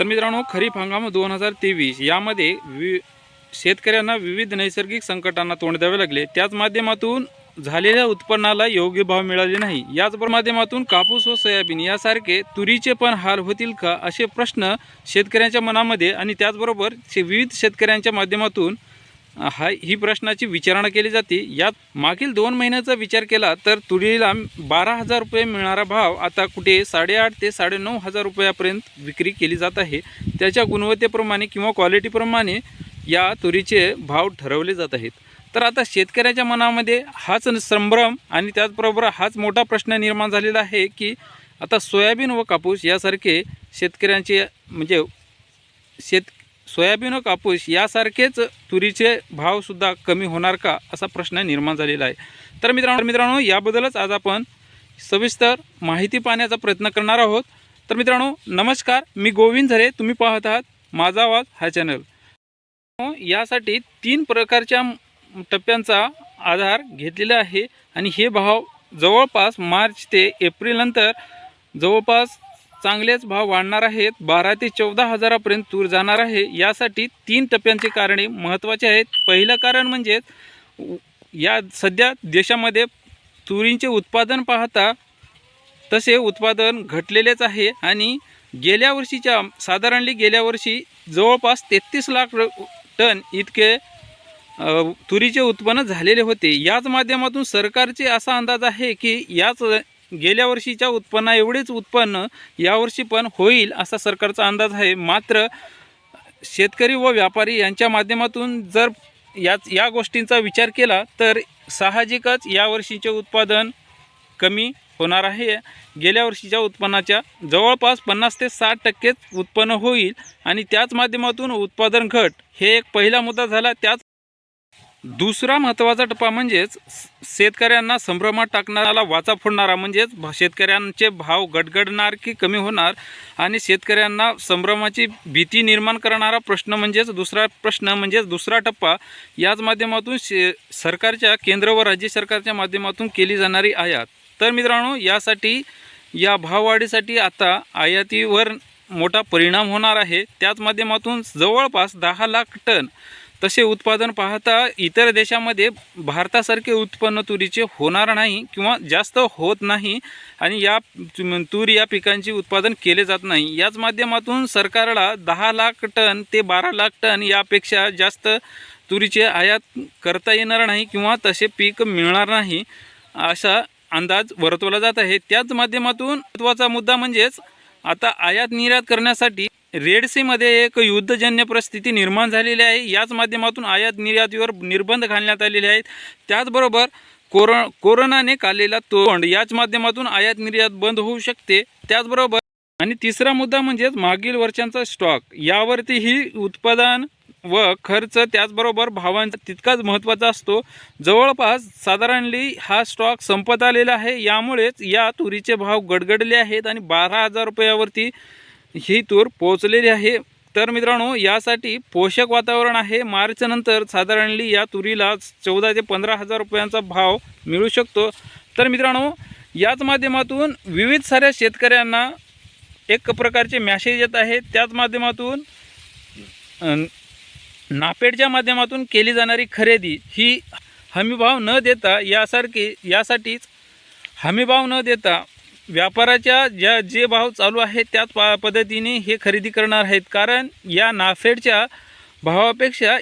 तर मित्रांनो खरीप हंगाम दोन हजार तेवीस यामध्ये वि शेतकऱ्यांना विविध नैसर्गिक संकटांना तोंड द्यावे लागले. त्याच माध्यमातून झालेल्या उत्पन्नाला योग्य भाव मिळाले नाही. याचबरोबर माध्यमातून कापूस व सोयाबीन यासारखे तुरीचे पण हाल होतील का असे प्रश्न शेतकऱ्यांच्या मनामध्ये आणि त्याचबरोबर विविध शेतकऱ्यांच्या माध्यमातून हा ही प्रश्नाची विचारणा केली जाते. यात मागील दोन महिन्याचा विचार केला तर तुरीला बारा हजार रुपये मिळणारा भाव आता कुठे साडेआठ ते साडेनऊ हजार रुपयापर्यंत विक्री केली जात आहे. त्याच्या गुणवत्तेप्रमाणे किंवा क्वालिटीप्रमाणे या तुरीचे भाव ठरवले जात आहेत. तर आता शेतकऱ्याच्या मनामध्ये हाच संभ्रम आणि त्याचबरोबर हाच मोठा प्रश्न निर्माण झालेला आहे की आता सोयाबीन व कापूस यासारखे शेतकऱ्यांचे म्हणजे शेत सोयाबीन व कापूस यासारखेच तुरीचे भावसुद्धा कमी होणार का असा प्रश्न निर्माण झालेला आहे. तर मित्रांनो मित्रांनो याबद्दलच आज आपण सविस्तर माहिती पाहण्याचा प्रयत्न करणार आहोत. तर मित्रांनो नमस्कार मी गोविंद झरे तुम्ही पाहत आहात माझा आवाज हा चॅनल. यासाठी तीन प्रकारच्या टप्प्यांचा आधार घेतलेला आहे आणि हे भाव जवळपास मार्च ते एप्रिलनंतर जवळपास चांगलेच भाव वाढणार आहेत. बारा ते चौदा हजारापर्यंत तूर जाणार आहे. यासाठी तीन टप्प्यांची कारणे महत्त्वाची आहेत. पहिलं कारण म्हणजे या सध्या देशामध्ये तुरींचे उत्पादन पाहता तसे उत्पादन घटलेलेच आहे आणि गेल्या वर्षीच्या साधारणली गेल्या वर्षी जवळपास तेहतीस लाख टन इतके तुरीचे उत्पन्न झालेले होते. याच माध्यमातून सरकारचे असा अंदाज आहे की याच गेल्या वर्षीच्या उत्पन्ना एवढेच उत्पन्न यावर्षी पण होईल असा सरकारचा अंदाज आहे. मात्र शेतकरी व व्यापारी यांच्या माध्यमातून जर याच या गोष्टींचा विचार केला तर साहजिकच यावर्षीचे उत्पादन कमी होणार आहे. गेल्या वर्षीच्या उत्पन्नाच्या जवळपास पन्नास ते साठ टक्केच उत्पन्न होईल आणि त्याच माध्यमातून उत्पादन घट हे एक पहिला मुद्दा झाला. त्याच दुसरा महत्त्वाचा टप्पा म्हणजेच शेतकऱ्यांना संभ्रमात टाकणाऱ्याला वाचा फोडणारा म्हणजेच भा- शेतकऱ्यांचे भाव गडगडणार की कमी होणार आणि शेतकऱ्यांना संभ्रमाची भीती निर्माण करणारा प्रश्न म्हणजेच दुसरा प्रश्न म्हणजेच दुसरा टप्पा याच माध्यमातून शे सरकारच्या केंद्र व राज्य सरकारच्या माध्यमातून केली जाणारी आयात. तर मित्रांनो यासाठी या भाववाढीसाठी आता आयातीवर मोठा परिणाम होणार आहे. त्याच माध्यमातून जवळपास दहा लाख टन तसे उत्पादन पाहता इतर देशामध्ये भारतासारखे उत्पन्न तुरीचे होणार नाही किंवा जास्त होत नाही आणि या तूर या पिकांचे उत्पादन केले जात नाही. याच माध्यमातून सरकारला दहा लाख टन ते बारा लाख टन यापेक्षा जास्त तुरीचे आयात करता येणार नाही किंवा तसे पीक मिळणार नाही असा अंदाज वर्तवला जात आहे. त्याच माध्यमातून महत्त्वाचा मुद्दा म्हणजेच आता आयात निर्यात करण्यासाठी रेड सीमध्ये एक युद्धजन्य परिस्थिती निर्माण झालेली आहे. याच माध्यमातून आयात निर्यातीवर निर्बंध घालण्यात आलेले आहेत. त्याचबरोबर कोरो कोरोनाने काढलेला तोंड याच माध्यमातून आयात निर्यात बंद होऊ शकते. त्याचबरोबर आणि तिसरा मुद्दा म्हणजेच मागील वर्षांचा स्टॉक यावरतीही उत्पादन व खर्च त्याचबरोबर भावांचा तितकाच महत्त्वाचा असतो. जवळपास साधारणली हा स्टॉक संपत आलेला आहे. यामुळेच या तुरीचे भाव गडगडले आहेत आणि बारा हजार रुपयावरती ही तूर पोहोचलेली आहे. तर मित्रांनो यासाठी पोषक वातावरण आहे. मार्च नंतर साधारणली या तुरीला चौदा ते पंधरा हजार रुपयांचा भाव मिळू शकतो. तर मित्रांनो याच माध्यमातून विविध साऱ्या शेतकऱ्यांना एक प्रकारचे मॅसेज येत आहेत. त्याच माध्यमातून नापेडच्या माध्यमातून केली जाणारी खरेदी ही हमीभाव न देता यासारखी यासाठीच हमीभाव न देता व्यापाराच्या ज्या जे भाव चालू आहेत त्याच पा पद्धतीने हे खरेदी करणार आहेत. कारण या नाफेडच्या भावापेक्षा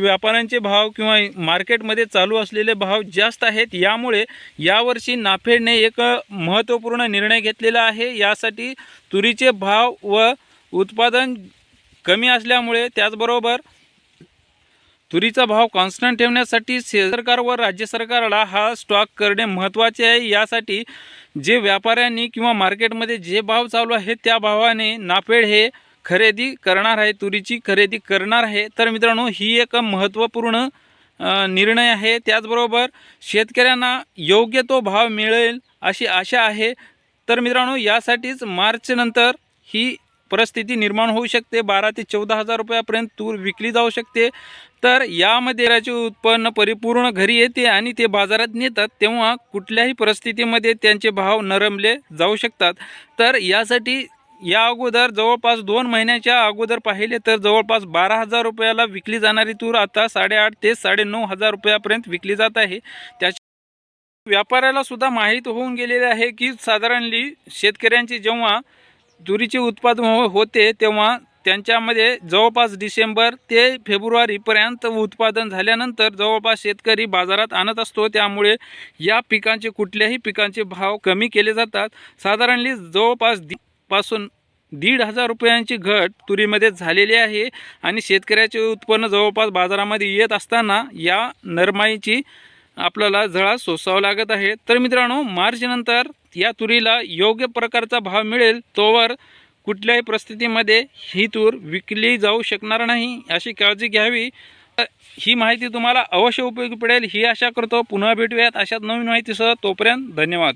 व्यापाऱ्यांचे भाव किंवा मार्केटमध्ये चालू असलेले भाव जास्त आहेत. यामुळे यावर्षी नाफेडने एक महत्त्वपूर्ण निर्णय घेतलेला आहे. यासाठी तुरीचे भाव व उत्पादन कमी असल्यामुळे त्याचबरोबर तुरीचा भाव कॉन्स्टंट ठेवण्यासाठी सरकार व राज्य सरकारला हा स्टॉक करणे महत्त्वाचे आहे. यासाठी जे व्यापाऱ्यांनी किंवा मार्केटमध्ये जे भाव चालू आहेत त्या भावाने नाफेड हे खरेदी करणार आहे तुरीची खरेदी करणार आहे. तर मित्रांनो ही एक महत्त्वपूर्ण निर्णय आहे. त्याचबरोबर शेतकऱ्यांना योग्य तो भाव मिळेल अशी आशा आहे. तर मित्रांनो यासाठीच मार्चनंतर ही परिस्थिती निर्माण होऊ शकते. बारा ते चौदा हजार रुपयापर्यंत तूर विकली जाऊ शकते. तर यामध्ये त्याचे उत्पन्न परिपूर्ण घरी येते आणि ते बाजारात नेतात तेव्हा कुठल्याही परिस्थितीमध्ये त्यांचे भाव नरमले जाऊ शकतात. तर यासाठी या अगोदर जवळपास दोन महिन्याच्या अगोदर पाहिले तर जवळपास बारा हजार रुपयाला विकली जाणारी तूर आता साडेआठ ते साडेनऊ हजार रुपयापर्यंत विकली जात आहे. त्याच्या व्यापाऱ्याला सुद्धा माहीत होऊन गेलेले आहे की साधारणली शेतकऱ्यांची जेव्हा तुरीचे उत्पादन हो- होते तेव्हा त्यांच्यामध्ये जवळपास डिसेंबर ते फेब्रुवारीपर्यंत उत्पादन झाल्यानंतर जवळपास शेतकरी बाजारात आणत असतो. त्यामुळे या पिकांचे कुठल्याही पिकांचे भाव कमी केले जातात. साधारणली जवळपास दि पासून दीड हजार रुपयांची घट तुरीमध्ये झालेली आहे आणि शेतकऱ्याचे उत्पन्न जवळपास बाजारामध्ये येत असताना या नरमाईची आपल्याला झळा सोसावं लागत आहे. तर मित्रांनो मार्चनंतर या तुरीला योग्य प्रकारचा भाव मिळेल तोवर कुठल्याही परिस्थितीमध्ये ही तूर विकली जाऊ शकणार नाही अशी काळजी घ्यावी. ही माहिती तुम्हाला अवश्य उपयोगी पडेल ही आशा करतो. पुन्हा भेटूयात अशाच नवीन माहितीसह. तोपर्यंत धन्यवाद.